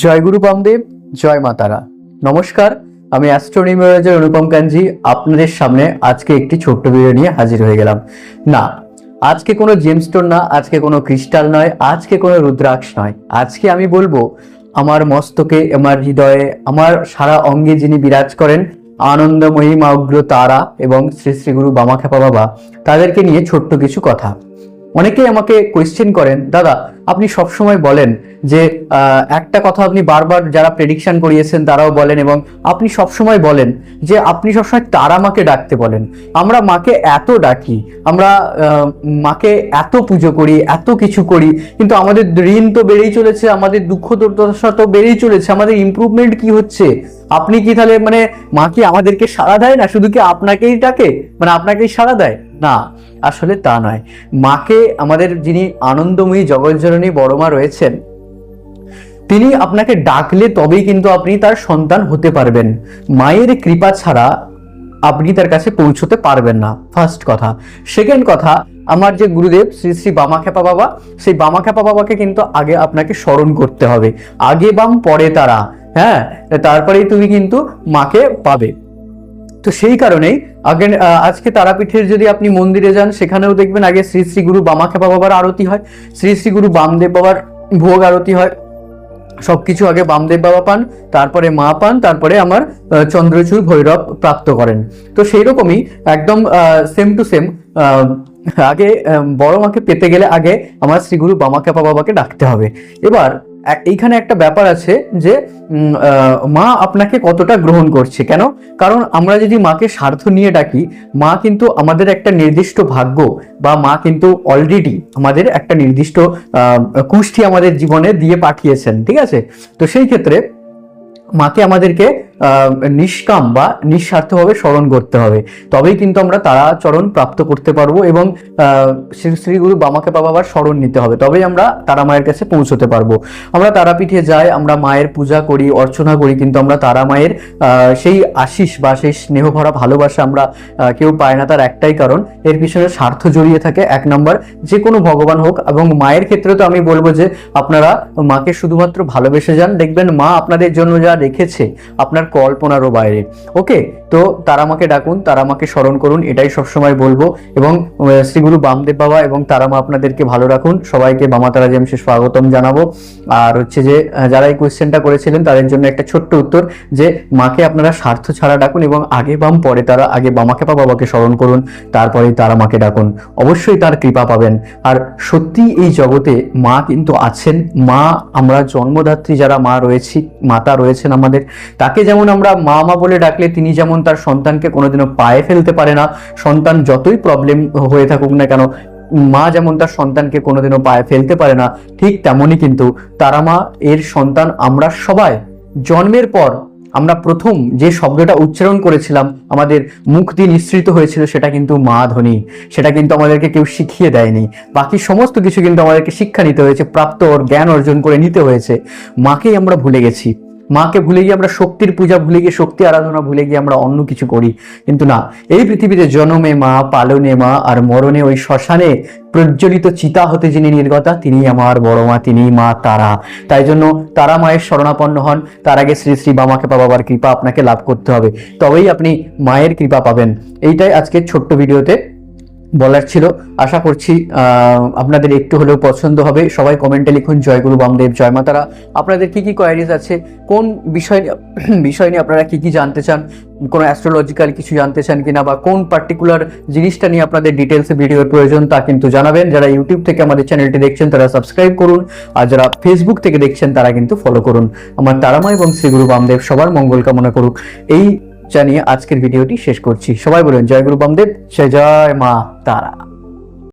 জয় গুরু বামদেব, জয় মাতারা নমস্কার, আমি অ্যাস্ট্রোনিমিওলজার অনুপম কাঞ্জি, আপনাদের সামনে আজকে একটি ছোট্ট ভিডিও নিয়ে হাজির হয়ে গেলাম। না, আজকে কোনো জেমস্টোন না, আজকে কোনো ক্রিস্টাল নয়, আজকে কোনো রুদ্রাক্ষ নয়। আজকে আমি বলব, আমার মস্তকে, আমার হৃদয়ে, আমার সারা অঙ্গে যিনি বিরাজ করেন, আনন্দময়ী মা উগ্র তারা এবং শ্রী শ্রী গুরু বামাখ্যাপা বাবা, তাদেরকে নিয়ে ছোট্ট কিছু কথা। অনেকেই আমাকে কোয়েশ্চেন করেন, দাদা, আপনি সবসময় বলেন যে একটা কথা আপনি বারবার যারা প্রেডিকশন করিয়েছেন তারাও বলেন এবং আপনি সবসময় বলেন যে, আপনি সবসময় তারা মাকে ডাকতে বলেন। আমরা মাকে এত ডাকি, আমরা মাকে এত পুজো করি, এত কিছু করি, কিন্তু আমাদের ঋণ তো বেড়েই চলেছে, আমাদের দুঃখ দুর্দশা তো বেড়েই চলেছে, আমাদের ইমপ্রুভমেন্ট কি হচ্ছে? আপনি কি তাহলে মানে মা কি আমাদেরকে সাড়া দেয় না? শুধু কি আপনাকেই ডাকে? মানে আপনাকেই সাড়া দেয়? না। আসলে তা নয়। মাকে আমাদের যিনি আনন্দময়ী জগজ্জননী বড় মা রয়েছেন, তিনি আপনাকে ডাকলে তবেই কিন্তু আপনি তার সন্তান হতে পারবেন। মায়ের কৃপা ছাড়া আপনি তার কাছে পৌঁছতে পারবেন না। ফার্স্ট কথা। সেকেন্ড কথা, আমার যে গুরুদেব শ্রী শ্রী বামাখ্যাপা বাবা, সেই বামাখ্যাপা বাবাকে কিন্তু আগে আপনাকে স্মরণ করতে হবে। আগে বাম পরে তারা। হ্যাঁ তারপরেই তুমি কিন্তু মাকে পাবে। তো সেই কারণেই আগে আজকে তারাপীঠের যদি আপনি মন্দিরে যান, সেখানেও দেখবেন আগে শ্রী শ্রী গুরু বামাখ্যাপা বাবার আরতি হয়, শ্রী শ্রী গুরু বামদেব বাবার ভোগ আরতি হয়, সবকিছু আগে বামদেব বাবা পান, তারপরে মা পান, তারপরে আমার চন্দ্রচূড় ভৈরব প্রাপ্ত করেন। তো সেই রকমই একদম সেম টু সেম আগে বড় মাকে পেতে গেলে আগে আমার শ্রীগুরু বামাখ্যাপা বাবাকে ডাকতে হবে। এবার এইখানে একটা ব্যাপার আছে যে মা আপনাকে কতটা গ্রহণ করছে, কেন? কারণ আমরা যদি মাকে স্বার্থ নিয়ে ডাকি, মা কিন্তু আমাদের একটা নির্দিষ্ট ভাগ্য বা মা কিন্তু অলরেডি আমাদের একটা নির্দিষ্ট কুষ্টি আমাদের জীবনে দিয়ে পাঠিয়েছেন, ঠিক আছে? তো সেই ক্ষেত্রে মাকে আমাদেরকে নিষ্কাম বা নিঃস্বার্থভাবে স্মরণ করতে হবে। তবেই কিন্তু আমরা তারা চরণ প্রাপ্ত করতে পারব এবং শ্রী শ্রী গুরু বামাকে বাবার স্মরণ নিতে হবে। তবেই আমরা তারা মায়ের কাছে পৌঁছতে পারব। আমরা তারাপীঠে যাই, আমরা মায়ের পূজা করি, অর্চনা করি, কিন্তু আমরা তারা মায়ের সেই আশিস বা সেই স্নেহ ভরা ভালোবাসা আমরা কেউ পায় না, তার একটাই কারণ। এর পিছনে স্বার্থ জড়িয়ে থাকে, এক নম্বর। যে কোনো ভগবান হোক এবং মায়ের ক্ষেত্রে তো আমি বলব যে, আপনারা মাকে শুধুমাত্র ভালোবেসে যান। দেখবেন মা আপনাদের জন্য যা রেখেছে, আপনার কল্পনারও বাইরে। ওকে, তো তারা মাকে ডাকুন, তারা মাকে স্মরণ করুন, এটাই সবসময় বলব। এবং শ্রীগুরু বামদেব বাবা এবং তারা মা আপনাদেরকে ভালো রাখুন। সবাইকে বামা তারা জেমসে স্বাগতম জানাব। আর হচ্ছে যে যারা এই কোয়েশ্চেনটা করেছিলেন, তাদের জন্য একটা ছোট্ট উত্তর যে, মাকে আপনারা স্বার্থ ছাড়া ডাকুন এবং আগে বাম, পরে তারা, আগে বামাকে বা বাবাকে স্মরণ করুন তারপরেই তারা মাকে ডাকুন। অবশ্যই তার কৃপা পাবেন। আর সত্যি এই জগতে মা কিন্তু আছেন। মা, আমরা জন্মদাত্রী যারা মা রয়েছি, মাতা রয়েছেন আমাদের, তাকে যেমন আমরা মা মা বলে ডাকলে তিনি যেমন তার সন্তানকে কোনোদিনও পায়ে ফেলতে পারে না, সন্তান যতই প্রবলেম হয়ে থাকুক না কেন, মা যেমন তার সন্তানকে কোনোদিনও পায়ে ফেলতে পারে না, ঠিক তেমনই কিন্তু তারা মা এর সন্তান আমরা সবাই। জন্মের পর আমরা প্রথম যে শব্দটা উচ্চারণ করেছিলাম, আমাদের মুখ দিয়ে নিঃসৃত হয়েছিল সেটা কিন্তু মা ধ্বনি সেটা কিন্তু আমাদেরকে কেউ শিখিয়ে দেয়নি। বাকি সমস্ত কিছু কিন্তু আমাদেরকে শিক্ষা নিতে হয়েছে, প্রাপ্ত ওর জ্ঞান অর্জন করে নিতে হয়েছে। মাকেই আমরা ভুলে গেছি। মাকে ভুলে গিয়ে আমরা শক্তির পূজা, ভুলে গিয়ে শক্তি আরাধনা, ভুলে গিয়ে আমরা অন্য কিছু করি। কিন্তু না, এই পৃথিবীতে জনমে মা, পালনে মা আর মরণে ওই শ্মশানে প্রজ্বলিত চিতা হতে যিনি নির্গতা তিনি আমার বড় মা তিনি মা তারা। তাই জন্য তারা মায়ের শরণাপন্ন হন। তার আগে শ্রী শ্রী বামাকে বাবার কৃপা আপনাকে লাভ করতে হবে। তবেই আপনি মায়ের কৃপা পাবেন। এইটাই আজকের ছোট্ট ভিডিওতে বলার ছিল। আশা করছি আপনাদের একটু হলেও পছন্দ হবে। সবাই কমেন্টে লিখুন, জয় গুরু বামদেব, জয় মাতারা আপনাদের কি কি কোয়ারিজ আছে? কোন বিষয় বিষয় নিয়ে আপনারা কি কি জানতে চান? কোনো অ্যাস্ট্রোলজিক্যাল কিছু জানতে চান কিনা? বা কোন পার্টিকুলার জিনিসটা নিয়ে আপনাদের ডিটেলসে ভিডিওর প্রয়োজন তা কিন্তু জানাবেন। যারা ইউটিউব থেকে আমাদের চ্যানেলটি দেখছেন, তারা সাবস্ক্রাইব করুন। আর যারা ফেসবুক থেকে দেখছেন, তারা কিন্তু ফলো করুন। আমার তারামা এবং শ্রী গুরু বামদেব সবার মঙ্গল কামনা করুক। এই জানিয়ে আজকের ভিডিওটি শেষ করছি। সবাই বলুন জয় গুরু বামদেব জয় জয় মা তারা।